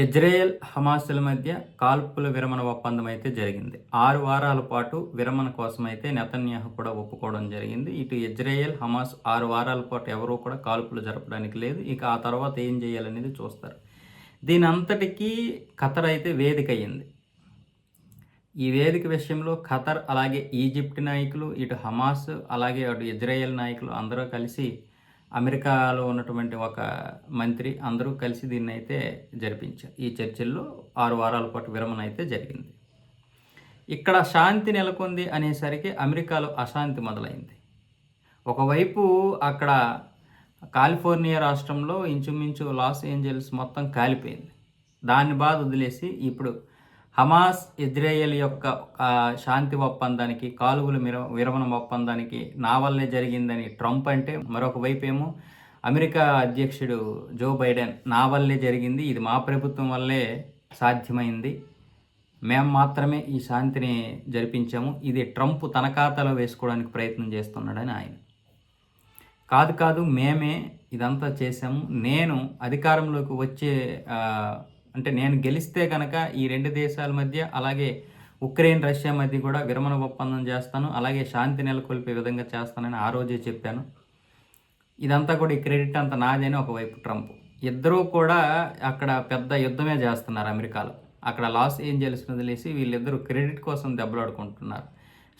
Israel హమాసుల మధ్య కాల్పుల విరమణ ఒప్పందం అయితే జరిగింది. ఆరు వారాల పాటు విరమణ కోసం అయితే నెతన్యాహు కూడా ఒప్పుకోవడం జరిగింది. ఇటు ఇజ్రాయెల్ హమాస్ ఆరు వారాల పాటు ఎవరూ కూడా కాల్పులు జరపడానికి లేదు. ఇక ఆ తర్వాత ఏం చేయాలనేది చూస్తారు. దీని అంతటికీ ఖతర్ అయితే వేదిక అయ్యింది. ఈ వేదిక విషయంలో ఖతర్ అలాగే ఈజిప్ట్ నాయకులు ఇటు హమాస్ అలాగే అటు ఇజ్రాయెల్ నాయకులు అందరూ కలిసి అమెరికాలో ఉన్నటువంటి ఒక మంత్రి అందరూ కలిసి దీన్ని అయితే జరిపించారు ఈ చర్చల్లో ఆరు వారాల పాటు విరమణ అయితే జరిగింది. ఇక్కడ శాంతి నెలకొంది అనేసరికి అమెరికాలో అశాంతి మొదలైంది. ఒకవైపు అక్కడ కాలిఫోర్నియా రాష్ట్రంలో ఇంచుమించు లాస్ ఏంజల్స్ మొత్తం కాలిపోయింది. దాన్ని బాధ వదిలేసి ఇప్పుడు హమాస్ ఇజ్రాయెల్ యొక్క శాంతి ఒప్పందానికి కాలువలు మిర విరమణ ఒప్పందానికి నా వల్లే జరిగిందని ట్రంప్ అంటే మరొక వైపు ఏమో అమెరికా అధ్యక్షుడు జో బైడెన్ నా వల్లే జరిగింది ఇది మా ప్రభుత్వం వల్లే సాధ్యమైంది. మేము మాత్రమే ఈ శాంతిని జరిపించాము. ఇది ట్రంప్ తన ఖాతాలో వేసుకోవడానికి ప్రయత్నం చేస్తున్నాడని ఆయన. కాదు కాదు మేమే ఇదంతా చేసాము నేను అధికారంలోకి వచ్చే అంటే నేను గెలిస్తే కనుక ఈ రెండు దేశాల మధ్య అలాగే ఉక్రెయిన్ రష్యా మధ్య కూడా విరమణ ఒప్పందం చేస్తాను. అలాగే శాంతి నెలకొల్పే విధంగా చేస్తానని ఆ రోజే చెప్పాను. ఇదంతా కూడా ఈ క్రెడిట్ అంతా నాదేని ఒకవైపు ట్రంప్. ఇద్దరూ కూడా అక్కడ పెద్ద యుద్ధమే చేస్తున్నారు అమెరికాలో. అక్కడ లాస్ ఏంజల్స్ వదిలేసి వీళ్ళిద్దరూ క్రెడిట్ కోసం దెబ్బలాడుకుంటున్నారు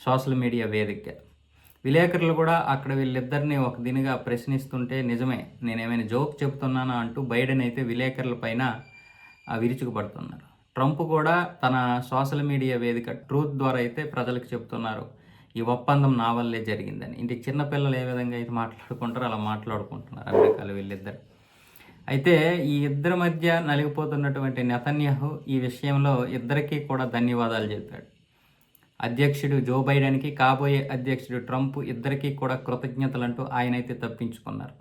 సోషల్ మీడియా వేదికగా. విలేకరులు కూడా అక్కడ వీళ్ళిద్దరిని ఒక దినిగా ప్రశ్నిస్తుంటే నిజమే నేనేమైనా జోక్ చెబుతున్నానా అంటూ బైడెన్ అయితే విలేకరుల పైన విరుచుకుపడుతున్నారు. ట్రంప్ కూడా తన సోషల్ మీడియా వేదిక ట్రూత్ ద్వారా అయితే ప్రజలకు చెప్తున్నారు ఈ ఒప్పందం నా వల్లే జరిగిందని. ఇంటికి చిన్నపిల్లలు ఏ విధంగా అయితే మాట్లాడుకుంటారో అలా మాట్లాడుకుంటున్నారు అమెరికాలో వీళ్ళిద్దరు. అయితే ఈ ఇద్దరి మధ్య నలిగిపోతున్నటువంటి నెతన్యాహు ఈ విషయంలో ఇద్దరికీ కూడా ధన్యవాదాలు చెప్పాడు. అధ్యక్షుడు జో బైడెన్కి కాబోయే అధ్యక్షుడు ట్రంప్ ఇద్దరికీ కూడా కృతజ్ఞతలంటూ ఆయనైతే తప్పించుకున్నారు.